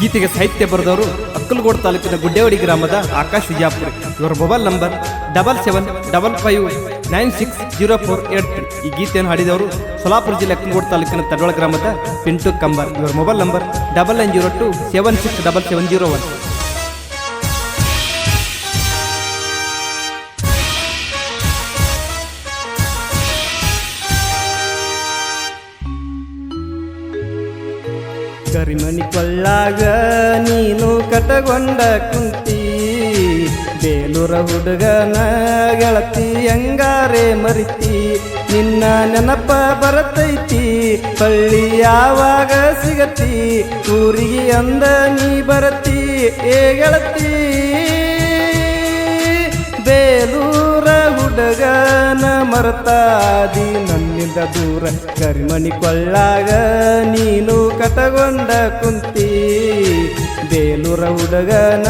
ಗೀತೆಗೆ ಸಾಹಿತ್ಯ ಬರೆದವರು ಅಕ್ಕಲಗೋಡ್ ತಾಲೂಕಿನ ಗುಡ್ಡೇವಡಿ ಗ್ರಾಮದ ಆಕಾಶ್ ವಿಜಾಪುರ. ಇವರ mobile number double seven double five nine six zero four eight three. ಈ ಗೀತೆಯನ್ನು ಹಾಡಿದವರು ಸೊಲಾಪುರ ಜಿಲ್ಲೆ ಅಕ್ಕಲಗೋಡ್ ತಾಲೂಕಿನ ತಡವಳ ಗ್ರಾಮದ ಪಿಂಟು ಕಂಬರ್. ಇವರ mobile number double nine zero two seven six double seven zero one. ಕರಿಮಣಿ ಕೊಳ್ಳಾಗ ನೀನು ಕಟಗೊಂಡ ಕುಂತಿ, ಬೇಲೂರ ಹುಡುಗನ ಗೆಳತಿ ಹೆಂಗಾರೆ ಮರಿತಿ, ನಿನ್ನ ನೆನಪ ಬರತೈತಿ ಪಳ್ಳಿ ಯಾವಾಗ ಸಿಗತಿ, ಊರಿಗೆ ಅಂದ ನೀ ಬರತಿ, ಏ ಗೆಳತಿ. ಬೇಲೂರ ಹುಡುಗನ ಮರತಾದಿ ನನ್ನಿಂದ ದೂರ ಕರಿಮಣಿ ಕೊಳ್ಳಾಗ ನೀನು ಕಥಗೊಂಡ ಕುಂತಿ. ಬೇಲೂರ ಹುಡುಗನ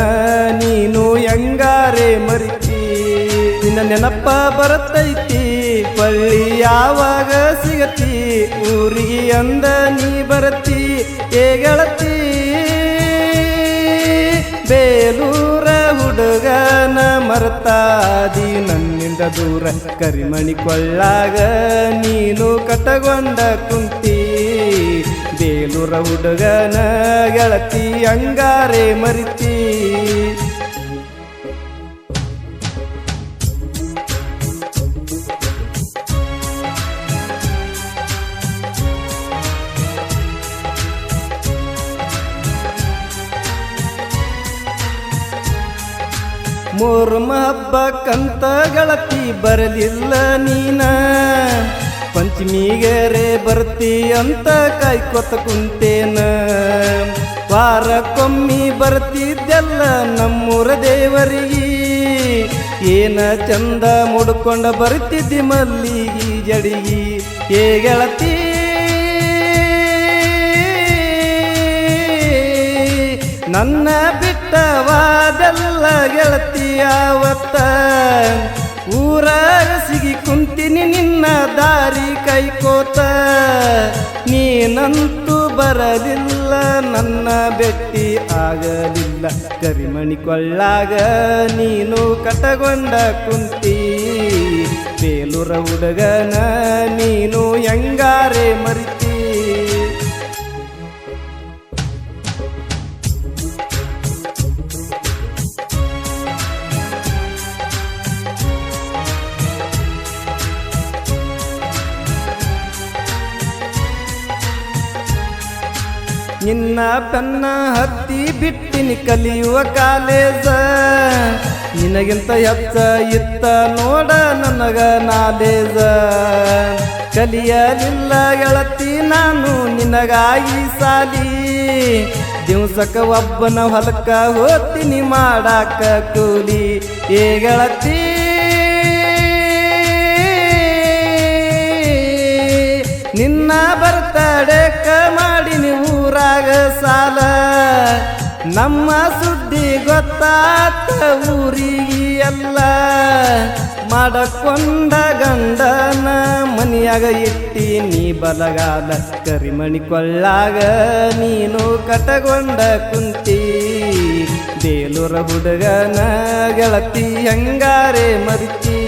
ನೀನು ಹೆಂಗಾರೆ ಮರಿತಿ. ನಿನ್ನ ನೆನಪ ಬರತೈತಿ, ಪಳ್ಳಿ ಯಾವಾಗ ಸಿಗತಿ? ಊರಿಗೆ ಅಂದ ನೀ ಬರತಿ ಹೇಗಳತಿ ಗೆಳತಿ? ಬೇಲೂರ ಮರತಾದಿ ನನ್ನಿಂದ ದೂರ ಕರಿಮಣಿ ಕೊಳ್ಳಾಗ ನೀನು ಕಟಗೊಂಡ ಕುಂತಿ. ಬೇಲೂರ ಹುಡುಗನ ಗೆಳತಿ ಅಂಗಾರೆ ಮರಿತಿ. ಮೂರ್ಮ ಹಬ್ಬಕ್ಕಂತ ಗಳತಿ ಬರಲಿಲ್ಲ ನೀನ? ಪಂಚಮಿಗೆರೆ ಬರ್ತಿ ಅಂತ ಕಾಯ್ಕೊತ ಕುಂತೇನ? ವಾರಕ್ಕೊಮ್ಮಿ ಬರ್ತಿದ್ದೆಲ್ಲ ನಮ್ಮೂರ ದೇವರಿಗೆ. ಏನ ಚಂದ ಮುಡ್ಕೊಂಡ ಬರ್ತಿದ್ದಿ ಮಲ್ಲಿಗಿ ಜಡಿಗಿ. ಏ ನನ್ನ ಬಿಟ್ಟವಾದೆಲ್ಲ ಗೆಳತಿಯಾವತ್ತ ಊರ ಸಿಗಿ ಕುಂತಿನಿ ನಿನ್ನ ದಾರಿ ಕೈಕೋತ. ನೀನಂತೂ ಬರಲಿಲ್ಲ, ನನ್ನ ಬೆಟ್ಟಿ ಆಗಲಿಲ್ಲ. ಕರಿಮಣಿ ಕೊಳ್ಳಾಗ ನೀನು ಕಟಗೊಂಡ ಕುಂತಿ. ಬೇಲೂರ ಹುಡುಗನ ನೀನು ಹೆಂಗಾರೆ ಮರಿತಿ ನಿನ್ನ ಪೆನ್ನ ಹತ್ತಿ ಬಿಟ್ಟಿನಿ ಕಲಿಯುವ ಕಾಲೇಜ. ನಿನಗಿಂತ ಎತ್ತ ಇತ್ತ ನೋಡ ನನಗ ನಾಲೇಜ ಕಲಿಯಲಿಲ್ಲ ಗೆಳತಿ ನಾನು ನಿನಗಾಗಿ ಸಾಲಿ. ದಿವ್ಸಕ್ಕ ಒಬ್ಬನ ಹೊಲಕ್ಕ ಹೋಗ್ತೀನಿ ಮಾಡಾಕ ಕೂಲಿ. ಏ ಗೆಳತಿ, ನಿನ್ನ ಬರ್ತಡೇಕ ಮಾಡಿನಿ ಊರಾಗ ಸಾಲ. ನಮ್ಮ ಸುದ್ದಿ ಗೊತ್ತಾತ ಊರಿಗೆ ಎಲ್ಲ ಮಾಡಕೊಂಡ ಗಂಡನ ಮನಿಯಾಗ ಇಟ್ಟಿ ನೀ ಬಲಗಾಲ ಕರಿಮಣಿ ಕೊಳ್ಳಾಗ ನೀನು ಕಟಗೊಂಡ ಕುಂತಿ. ಬೇಲೂರ ಹುಡುಗನ ಗೆಳತಿ ಹೆಂಗಾರೆ ಮರಿತಿ?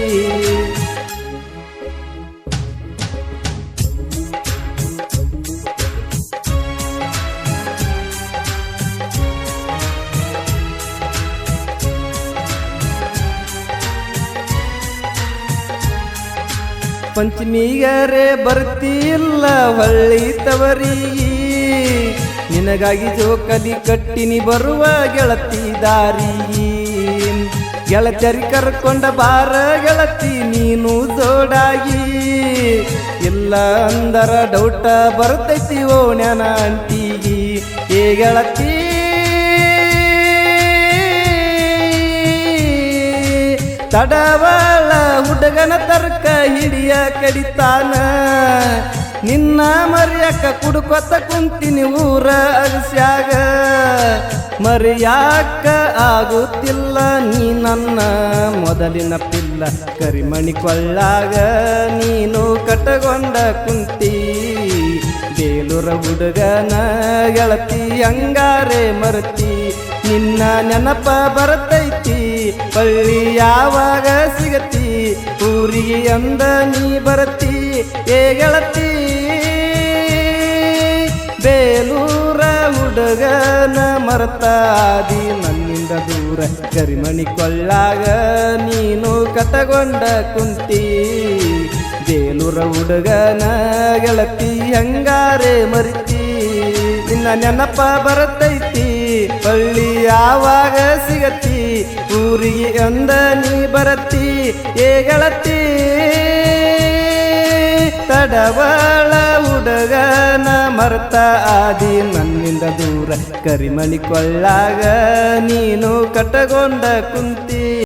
ಪಂಚಮಿಗರೆ ಬರ್ತಿಲ್ಲ ಹೊಳ್ಳಿ ತವರಿ ನಿನಗಾಗಿ ಜೋಕಲಿ ಕಟ್ಟಿನಿ ಬರುವ ಗೆಳತಿ ದಾರಿ ಗೆಳತರಿ ಕರ್ಕೊಂಡ ಬಾರ ಗೆಳತಿ ನೀನು ಜೋಡಾಗಿ. ಇಲ್ಲ ಅಂದರ ಡೌಟ ಬರ್ತೈತಿ ಓಣ್ಯಾನ ಅಂಟಿಗಿ ಏ ಗೆಳತಿ ತಡವಾಳ ಹುಡುಗನ ತರ್ಕ ಹಿಡಿಯ ಕಡಿತಾನ. ನಿನ್ನ ಮರ್ಯಕ ಕುಡ್ಕೊತ ಕುಂತೀನಿ ಊರ ಅಗಸ್ಯಾಗ. ಮರ್ಯಾಕ ಆಗುತ್ತಿಲ್ಲ ನೀ ನನ್ನ ಮೊದಲಿನ ಪಿಲ್ಲ. ಕರಿಮಣಿ ಕೊಳ್ಳಾಗ ನೀನು ಕಟಗೊಂಡ ಕುಂತಿ. ಬೇಲೂರ ಹುಡುಗನ ಗೆಳತಿ ಅಂಗಾರೆ ಮರತಿ. ನಿನ್ನ ನೆನಪ ಬರ್ತೈತಿ, ಪಳ್ಳಿ ಸಿಗತಿ ಊರಿಗೆ ಅಂದ ನೀ ಬರತಿ, ಏ ಗೆಳತಿ. ಬೇಲೂರ ಹುಡುಗನ ಮರತಾದಿ, ನನ್ನಿಂದ ದೂರ ಕರಿಮಣಿ ಕೊಳ್ಳಾಗ ನೀನು ಕತಗೊಂಡ ಕುಂತಿ. ಬೇಲೂರ ಹುಡುಗನ ಗೆಳತಿ, ಹಂಗಾರೆ ಮರಿತಿ. ನಿನ್ನ ನೆನಪ ಬರತೈತಿ ಪಳ್ಳಿ ಯಾವಾಗ ಸಿಗತ್ತಿ? ಊರಿಗೆ ಅಂದ ನೀ ಬರತ್ತಿ? ಏಗಳತ್ತಿ ತಡವಳ ಹುಡುಗನ ಮರ್ತ ಆದಿ ನನ್ನಿಂದ ದೂರ ಕರಿಮಣಿ ಕೊಳ್ಳಾಗ ನೀನು ಕಟಗೊಂಡ ಕುಂತಿ.